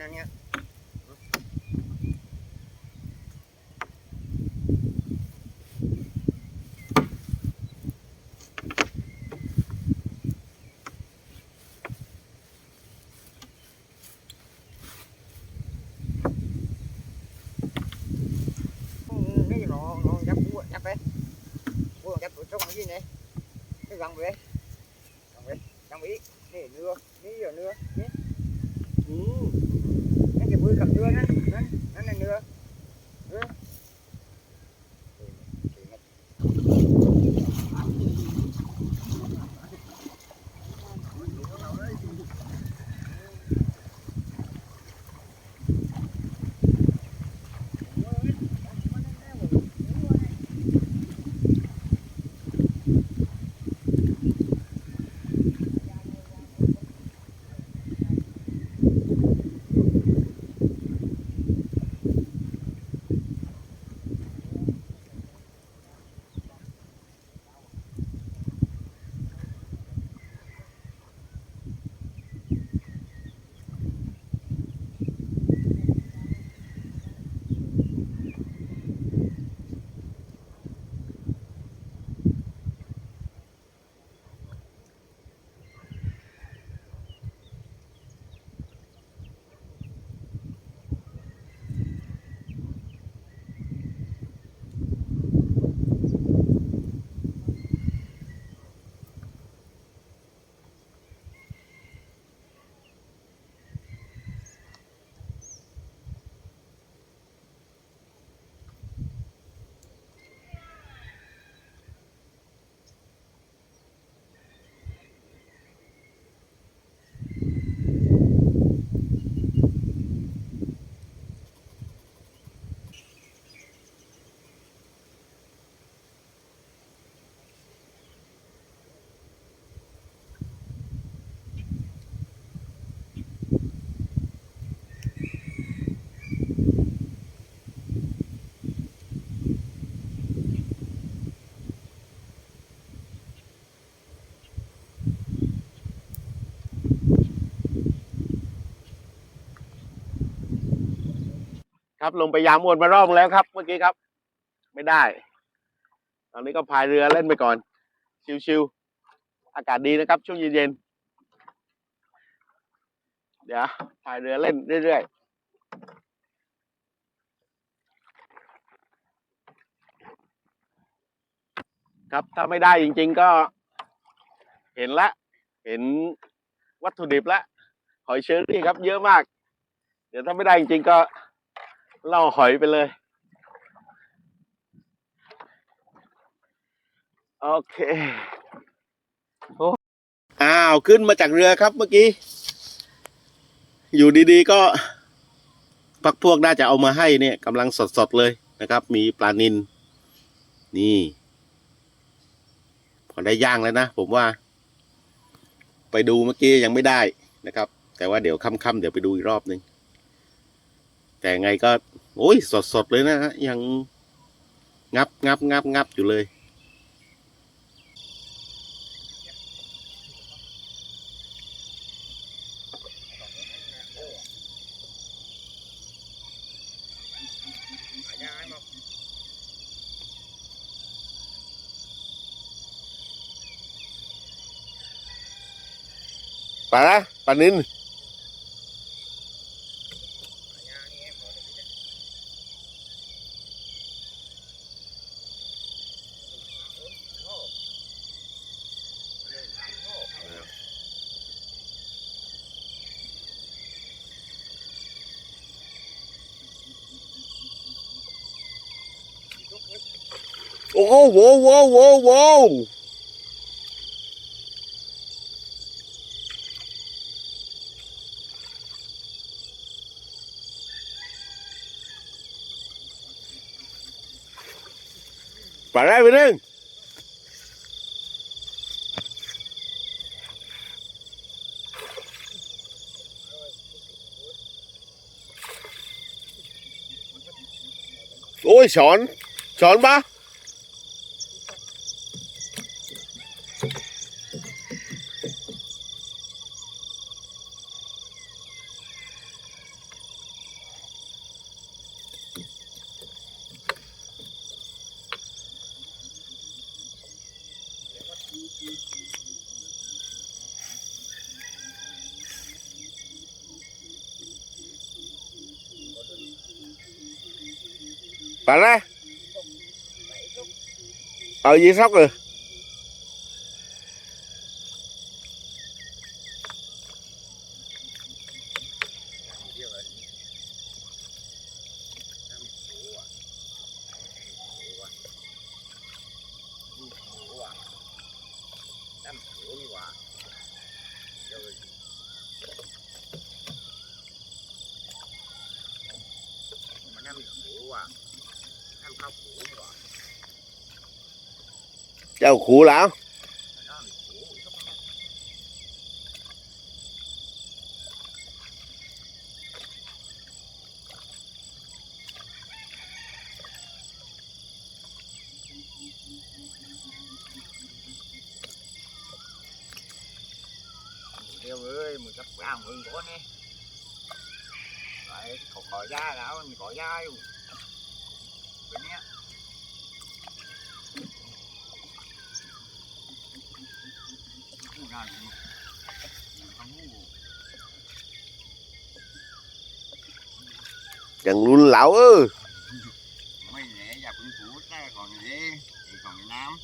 เรือนั่นเนี่ยนี่ nó nó nhấp búa nhấp đấy búa nhấp búa trong cái gì này cái găng về găng về găng ý นี่เรือนี่เหรอเรือนี่ อืม นั่นจะ ครับลงไปยามวนมารอบแล้วครับ เมื่อกี้ครับ ไม่ได้ ตอนนี้ก็พายเรือเล่นไปก่อน ชิวๆอากาศดีนะครับ ช่วงเย็นๆเดี๋ยวพายเรือเล่นเรื่อยๆครับถ้าไม่ได้จริง ๆก็เห็นละ เห็นวัตถุดิบละหอยเชอรี่ครับ เยอะมาก เดี๋ยวถ้าไม่ได้จริง ๆ ก็ ล่อหอยไปเลย โอเคโอ้อ้าว ขึ้นมาจากเรือครับเมื่อกี้ อยู่ดีๆ ก็พักพวกน่าจะเอามาให้เนี่ยกำลังสดๆเลยนะครับ มีปลานิน นี่ พอได้ย่างแล้วนะ ผมว่า ไปดูเมื่อกี้ยังไม่ได้นะครับ แต่ว่าเดี๋ยวค่ำๆเดี๋ยวไปดูอีกรอบนึงแต่ไงก็ โอ้ย สดๆเลยนะฮะ ยังงับงับงับงับอยู่เลย ปลาละปลานิน โอ้โหโว้โว้โว้โว้ปลาได้ไปหนึ่งโอ้ยช้อนช้อนปะ โ phải đấy ใส่ซุป ở dưới sóc rồi đau khổ lắm. Điều ơi, mình gặp ra mình có nè. Đấy, có, có da đó, mình có da. Chẳng luôn lão ơi. Mấy nè, giờ cũng phủ ta còn gì, thì còn Việt Nam.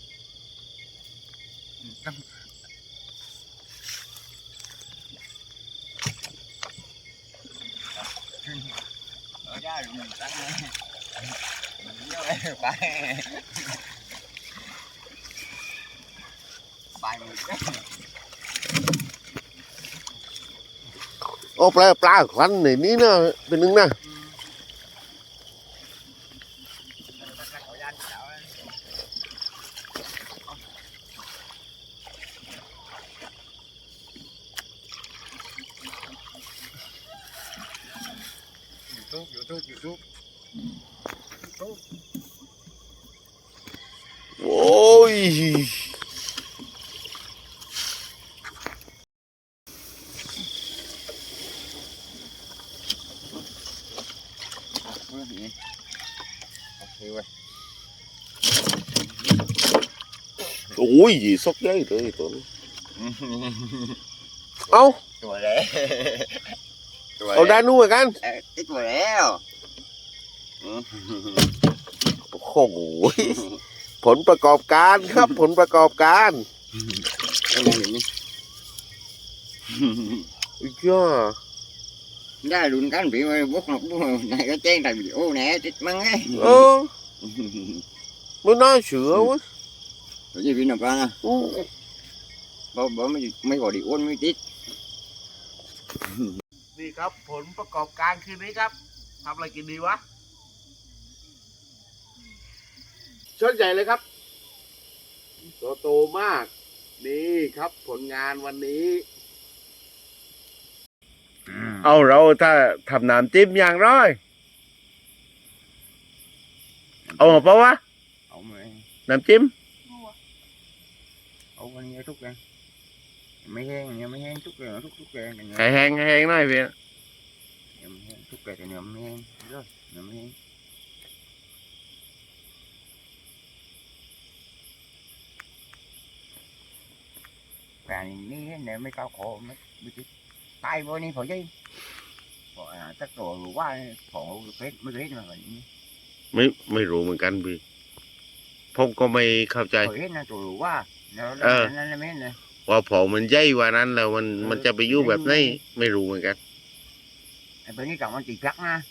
Ở ra rồi mình tăng. Mình nhớ đây, bài. Bài mình đấy. ô pla pla khoan này ní nó bên đứng nè YouTube, YouTube, YouTube. ôi Ui, ui gì sốc giấy rồi tụi âu Tuổi lẻ. Tuổi ở đây nuôi กัน Ít tuổi lẻ. โอ้โหผลประกอบการครับ ผลประกอบการ Em nghe nhìn đi. อีกย่า Ra đun cán bị mà bút ngọc bút này cái chen thành bị ô nè chết măng ấy. เออไม่น่าเชื่อ เวะ Rồi gì bị nằm ra nè. อู้ Bao bao mấy mấy gọi đi ôn mới chết. นี่ครับผลประกอบการคืนนี้ครับทำอะไรกินดีวะช้อนใหญ่เลยครับโตโตมาก นี่ครับผลงานวันนี้ เอาเราถ้าทำน้ำจิ้มอย่างร้อย เอามาเปล่าวะ Ông ơi, น้ำจิ้ม ông con nghe thúc kìa. Mấy hang, nghe mấy hang thúc kìa, thúc thúc kìa. แห้งๆแห้งๆหน่อยเพี่ Nghe mấy hang thúc kìa thì nghe mấy hang. Rồi, nghe mấy hang. Cả này nè mấy cao khổ mấy mấy cái tay vô đi phải chứ. Gọi là chắc rồi quá khổ phết mới phết mà vậy. ไม่ไม่รู้เหมือนกันพี่ผมก็ไม่เข้าใจ Phết nó rồi quá. Nó Ờ. nó nó mấy nè. ว่า เผามันใหญ่กว่านั้นแล้วมันมันจะไปอยู่แบบไหนไม่รู้เหมือนกัน Bên cái cọng nó chỉ cắt nha.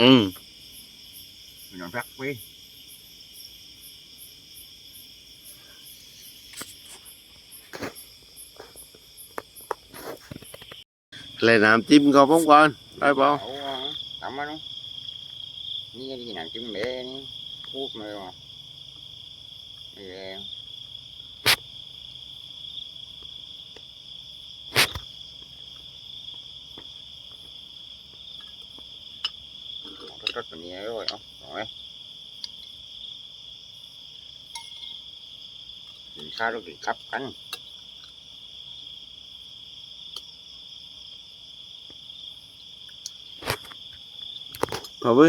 อืม Nó cắt đi. เลยน้ำจิ้มก็ผมก่อนได้เปล่า Ủa, tắm nó Ní cái gì nào trứng bể ní Thuốc mà rồi Ghê Rất rất là nhiều rồi không Rồi Thì sao nó bị cắp cánh เผาพื้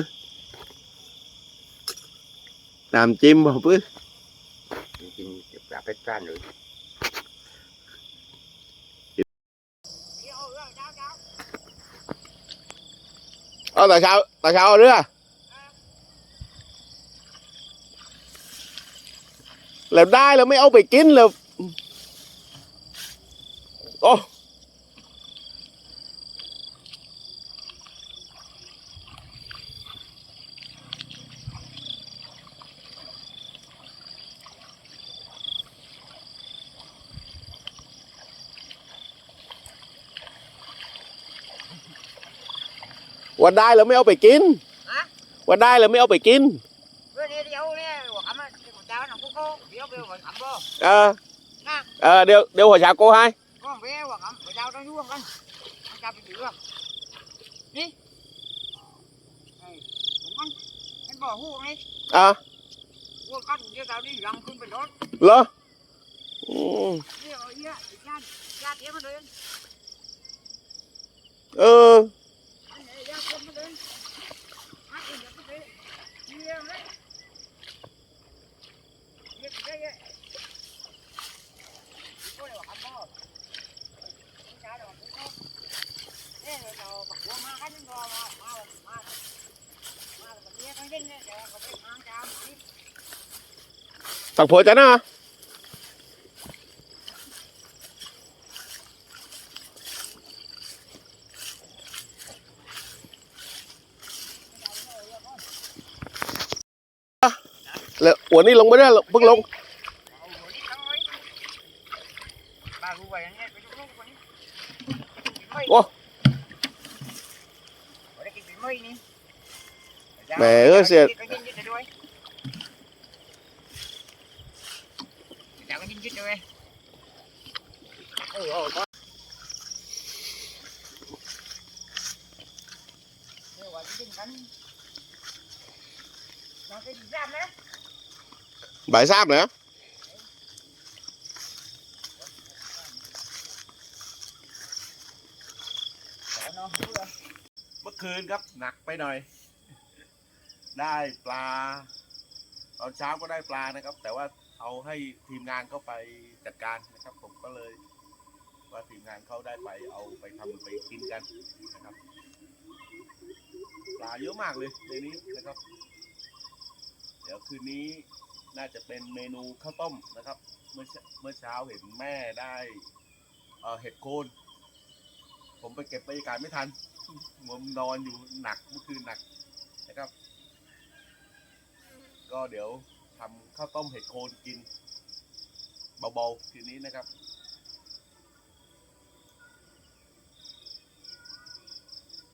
น้ำจิ้มเผาพื้ Chính gặp hết ra rồi เอาแต่เช้าแต่เช้าเอาเรือแล้วได้แล้วไม่เอาไปกินแล้วโอ้ ว่าได้แล้วไม่เอาไปกินฮะว่าได้แล้วไม่เอาไปกินเพื่อนเดียวเนี่ยหัวคำอะหัวเจ้าหนังกูโก้เดี๋ยวไปหัวคำบ่เออนะเออเดี๋ยวเดี๋ยวหัวชาโกให้ก็ไปหัวคำหัวเจ้าต้องยุ่งกันจับไปถือนี่ไอ้ผมมันมันบ่หูนี่อะหัวกันเดี๋ยวเรานี่ยังขึ้นไปรถเหรออืมเดี๋ยวเอี้ยญาติญาติเอี้ยมันเลยเอออั นไหนญาติมันเลยอันอื่นมันเลยเอี้ยเลยเอี้ยไปเลยก็เลยหัวคำบ่เจ้าเดี๋ยวกูโก้เอ้ยเ แล้วหัวนี่ลงไม่ได้หรอกเพิ่งลง เอาหัวนี่เอาไว้บ้ารู้ไว้อย่างเงี้ยไปดูลูกคนนี้ไม่ โอ้ ไม่ได้กินเป็นไม่นี่ แหมเออเสีย ก็ยินยึดเลยด้วยเดี๋ยวก็ยินยึดเลยโอ้โหเดี๋ยวว่าจะยิงกันเราไปยิงซ้ำนะ บ่ายทราบเหรอ สอนน้องรู้เลย เ มื่อคืนครับหนักไปหน่อยได้ปลา ตอนเช้าก็ได้ปลานะครับ แต่ว่าเอาให้ทีมงานเข้าไปจัดการนะครับ ผมก็เลย ว่าทีมงานเขาได้ไปเอาไปทำไปกินกันนะครับ ปลาเยอะมากเลยในนี้นะครับ เดี๋ยวคืนนี้ น่าจะเป็นเมนูข้าวต้มนะครับ เมื่อเช้าเมื่อเช้าเห็นแม่ได้เอ่อเห็ดโคนผมไปเก็บบรรยากาศไม่ทันผมนอนอยู่หนักเมื่อคืนหนักนะครับ ก็เดี๋ยวทำข้าวต้มเห็ดโคนกินเบาๆคืนนี้นะครับ